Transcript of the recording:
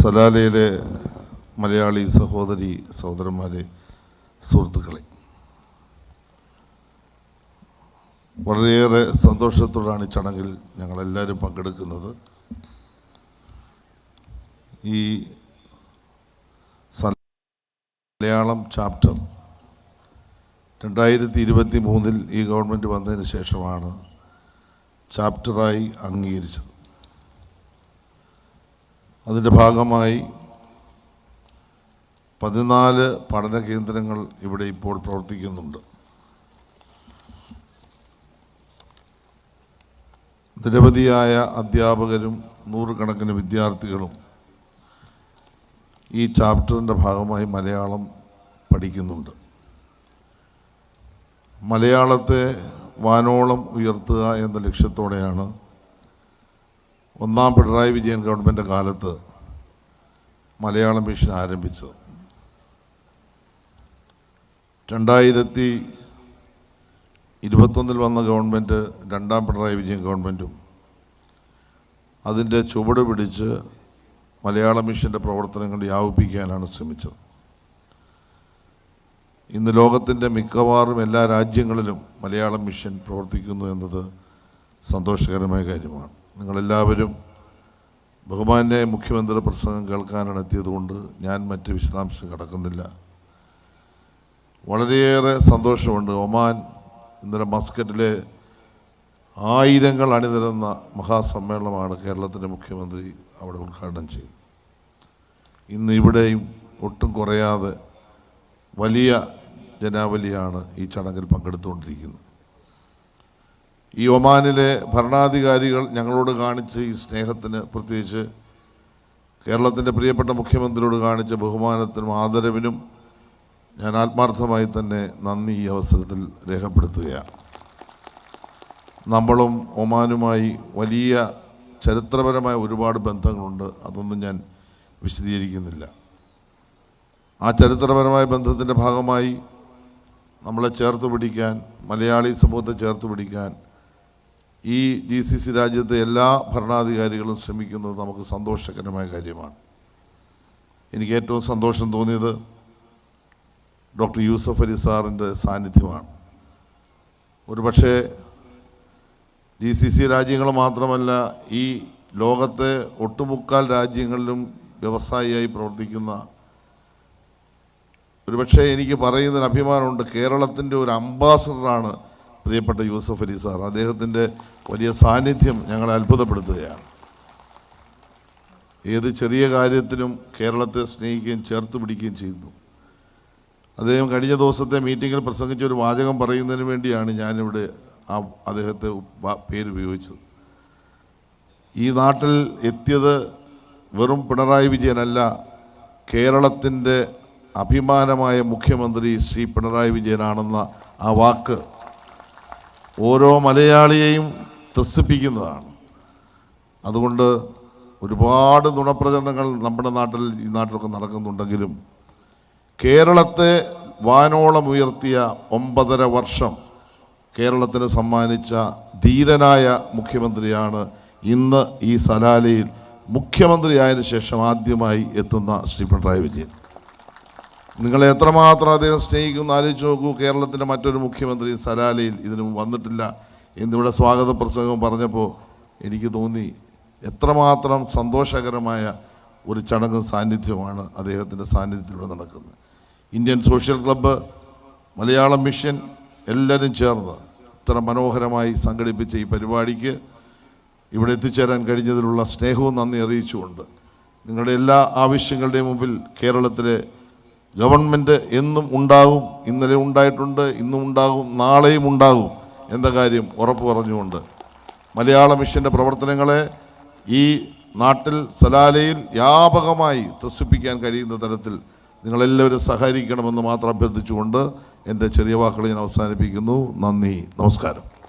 സലാലയിലെ മലയാളി സഹോദരി സഹോദരന്മാരെ സുഹൃത്തുക്കളെ വളരെയേറെ സന്തോഷത്തോടാണ് ഈ ചടങ്ങിൽ ഞങ്ങളെല്ലാവരും പങ്കെടുക്കുന്നത്. ഈ മലയാളം ചാപ്റ്റർ രണ്ടായിരത്തി ഇരുപത്തി മൂന്നിൽ ഈ ഗവൺമെന്റ് വന്നതിന് ശേഷമാണ് ചാപ്റ്ററായി അംഗീകരിച്ചത്. അതിന്റെ ഭാഗമായി പതിനാല് പഠന കേന്ദ്രങ്ങൾ ഇവിടെ ഇപ്പോൾ പ്രവർത്തിക്കുന്നുണ്ട്. നിരവധിയായ അധ്യാപകരും നൂറുകണക്കിന് വിദ്യാർത്ഥികളും ഈ ചാപ്റ്ററിന്റെ ഭാഗമായി മലയാളം പഠിക്കുന്നുണ്ട്. മലയാളത്തെ വാനോളം ഉയർത്തുക എന്ന ലക്ഷ്യത്തോടെയാണ് ഒന്നാം പിണറായി വിജയൻ ഗവൺമെന്റ് കാലത്ത് മലയാളം മിഷൻ ആരംഭിച്ചത്. രണ്ടായിരത്തി ഇരുപത്തൊന്നിൽ വന്ന ഗവൺമെന്റ് രണ്ടാം പിണറായി വിജയൻ ഗവൺമെന്റും അതിന്റെ ചുവട് പിടിച്ച് മലയാള മിഷന്റെ പ്രവർത്തനങ്ങൾ വ്യാപിപ്പിക്കാനാണ് ശ്രമിച്ചത്. ഇന്ന് ലോകത്തിന്റെ മിക്കവാറും എല്ലാ രാജ്യങ്ങളിലും മലയാളം മിഷൻ പ്രവർത്തിക്കുന്നു എന്നത് സന്തോഷകരമായ കാര്യമാണ്. നിങ്ങളെല്ലാവരും ബഹുമാന്യ മുഖ്യമന്ത്രി പ്രസംഗം കേൾക്കാനാണ് എത്തിയതുകൊണ്ട് ഞാൻ മറ്റ് വിശദാംശം കടക്കുന്നില്ല. വളരെയേറെ സന്തോഷമുണ്ട്. ഒമാൻ ഇന്നലെ മസ്കറ്റിലെ ആയിരങ്ങൾ അണിനിരന്ന മഹാസമ്മേളനമാണ് കേരളത്തിന്റെ മുഖ്യമന്ത്രി അവിടെ ഉദ്ഘാടനം ചെയ്തു ഇന്ന് ഇവിടെയും ഒട്ടും കുറയാതെ വലിയ ജനാവലിയാണ് ഈ ചടങ്ങിൽ പങ്കെടുത്തുകൊണ്ടിരിക്കുന്നത്. ഈ ഒമാനിലെ ഭരണാധികാരികൾ ഞങ്ങളോട് കാണിച്ച ഈ സ്നേഹത്തിന് പ്രത്യേകിച്ച് കേരളത്തിന്റെ പ്രിയപ്പെട്ട മുഖ്യമന്ത്രിയോട് കാണിച്ച ബഹുമാനത്തിനും ആദരവിനും ഞാൻ ആത്മാർത്ഥമായി തന്നെ നന്ദി ഈ അവസരത്തിൽ രേഖപ്പെടുത്തുകയാണ്. നമ്മളും ഒമാനുമായി വലിയ ചരിത്രപരമായ ഒരുപാട് ബന്ധങ്ങളുണ്ട് അതൊന്നും ഞാൻ വിശദീകരിക്കുന്നില്ല. ആ ചരിത്രപരമായ ബന്ധത്തിന്റെ ഭാഗമായി നമ്മളെ ചേർത്ത് പിടിക്കാൻ മലയാളി സമൂഹത്തെ ചേർത്ത് പിടിക്കാൻ ഈ ജി സി സി രാജ്യത്തെ എല്ലാ ഭരണാധികാരികളും ശ്രമിക്കുന്നത് നമുക്ക് സന്തോഷകരമായ കാര്യമാണ്. എനിക്ക് ഏറ്റവും സന്തോഷം തോന്നിയത് ഡോക്ടർ യൂസഫ് അലി സാറിന്റെ സാന്നിധ്യമാണ്. ഒരുപക്ഷെ ജി സി സി രാജ്യങ്ങൾ മാത്രമല്ല ഈ ലോകത്തെ ഒട്ടുമുക്കാൽ രാജ്യങ്ങളിലും വ്യവസായിയായി പ്രവർത്തിക്കുന്ന ഒരുപക്ഷെ എനിക്ക് പറയുന്നതിന് അഭിമാനമുണ്ട് കേരളത്തിന്റെ ഒരു അംബാസഡറാണ് പ്രിയപ്പെട്ട യൂസഫ് അലി സാർ അദ്ദേഹത്തിന്റെ വലിയ സാന്നിധ്യം ഞങ്ങളെ അത്ഭുതപ്പെടുത്തുകയാണ്. ഏത് ചെറിയ കാര്യത്തിലും കേരളത്തെ സ്നേഹിക്കുകയും ചേർത്ത് പിടിക്കുകയും ചെയ്യുന്നു. അദ്ദേഹം കഴിഞ്ഞ ദിവസത്തെ മീറ്റിങ്ങിൽ പ്രസംഗിച്ച ഒരു വാചകം പറയുന്നതിന് വേണ്ടിയാണ് ഞാനിവിടെ ആ അദ്ദേഹത്തെ പേരുപയോഗിച്ചത്. ഈ നാട്ടിൽ എത്തിയത് വെറും പിണറായി വിജയനല്ല കേരളത്തിന്റെ അഭിമാനമായ മുഖ്യമന്ത്രി ശ്രീ പിണറായി വിജയനാണെന്ന ആ വാക്ക് ഓരോ മലയാളിയെയും ത്രസിപ്പിക്കുന്നതാണ്. അതുകൊണ്ട് ഒരുപാട് നുണപ്രചരണങ്ങൾ നമ്മുടെ നാട്ടിൽ ഈ നാട്ടിലൊക്കെ നടക്കുന്നുണ്ടെങ്കിലും കേരളത്തെ വാനോളം ഉയർത്തിയ ഒമ്പതര വർഷം കേരളത്തിന് സമ്മാനിച്ച ധീരനായ മുഖ്യമന്ത്രിയാണ് ഇന്ന് ഈ സലാലയിൽ മുഖ്യമന്ത്രിയായതിനു ശേഷം ആദ്യമായി എത്തുന്ന ശ്രീ പിണറായി വിജയൻ. നിങ്ങളെ എത്രമാത്രം അദ്ദേഹം സ്നേഹിക്കുന്നു ആലോചിച്ച് നോക്കൂ കേരളത്തിന്റെ മറ്റൊരു മുഖ്യമന്ത്രി സലാലയിൽ ഇതിനു വന്നിട്ടില്ല എന്നിവിടെ സ്വാഗത പ്രസംഗം പറഞ്ഞപ്പോൾ എനിക്ക് തോന്നി എത്രമാത്രം സന്തോഷകരമായ ഒരു ചടങ്ങ് സാന്നിധ്യമാണ് അദ്ദേഹത്തിന്റെ സാന്നിധ്യത്തിലൂടെ നടക്കുന്നത്. Indian social club Malayalam mission എല്ലാവരും ചേർന്ന് ഇത്ര മനോഹരമായി സംഘടിപ്പിച്ച ഈ പരിപാടിക്ക് ഇവിടെ എത്തിച്ചേരാൻ കഴിഞ്ഞതിലുള്ള സ്നേഹവും നന്ദി അറിയിച്ചുകൊണ്ട് നിങ്ങളുടെ എല്ലാ ആവശ്യങ്ങളുടെയും മുമ്പിൽ കേരളത്തിലെ ഗവൺമെന്റ് എന്നും ഉണ്ടാകും ഇന്നലെ ഉണ്ടായിട്ടുണ്ട് ഇന്നും ഉണ്ടാകും നാളെയും ഉണ്ടാകും എന്ന കാര്യം ഉറപ്പ് പറഞ്ഞുകൊണ്ട് മലയാള മിഷന്റെ പ്രവർത്തനങ്ങളെ ഈ നാട്ടിൽ സലാലയിൽ വ്യാപകമായി ത്രസിപ്പിക്കാൻ കഴിയുന്ന തരത്തിൽ നിങ്ങളെല്ലാവരും സഹകരിക്കണമെന്ന് മാത്രം അഭ്യർത്ഥിച്ചുകൊണ്ട് എന്റെ ചെറിയ വാക്കുകൾ ഞാൻ അവസാനിപ്പിക്കുന്നു. നന്ദി. നമസ്കാരം.